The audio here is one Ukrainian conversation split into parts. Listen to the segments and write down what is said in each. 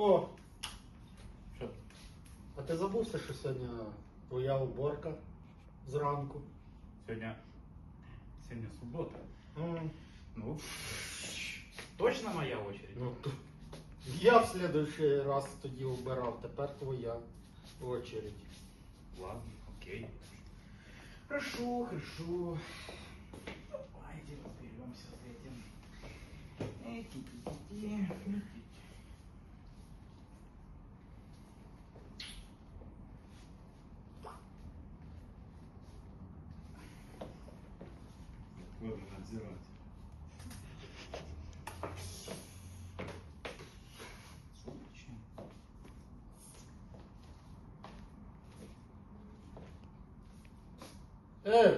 О, Що? а ти забувся, що сьогодні твоя уборка зранку? Сьогодні. Сьогодні субота. М, Ну. Точно моя очередь? Ну, то я в следующий раз тоді убирав, тепер твоя очередь. Ладно, окей. Хорошо, хорошо. Надо надзирать. Е,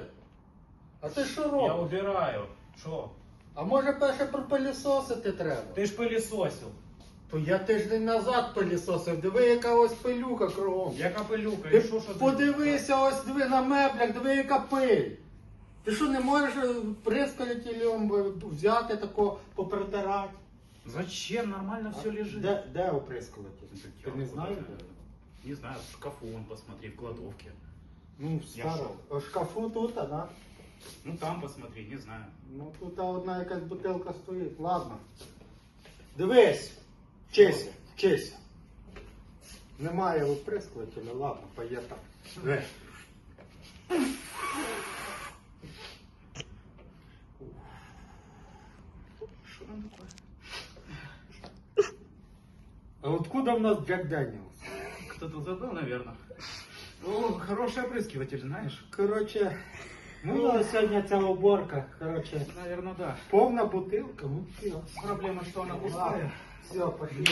а ти що Я робиш? убираю. Що? А може перше пропилісосити треба? Ти ж пилісосив. То я тиждень назад пилісосив, диви, яка ось пилюка кругом. Я капелюка, Ти і що, що ти- подивися, ось диви на меблях, диви, яка пиль. Ти що, не можеш е, прискалітелем взяти тако, попритирати? Зачем? Нормально все лежит. Де, де оприскалитель? Ти не знаєш? де? Не знаю, в шкафу вон посмотри, в кладовке. Ну, в Я старому. В шкафу тут, а, да? Ну там посмотри, не знаю. Ну тут одна якась бутилка стоїть. Ладно. Дивись, вчися, вчися. Немає оприскувателя, ладно, поїхав. Диви. А откуда в нас Джек Дэниелс? Кто-то забыл, наверное. О, хороший опрыскиватель, знаешь? Коротше, ну сьогодні ця уборка. Коротше, Наверное, да. повна бутилка, ну все. Проблема, что она пустая. Все, пошли.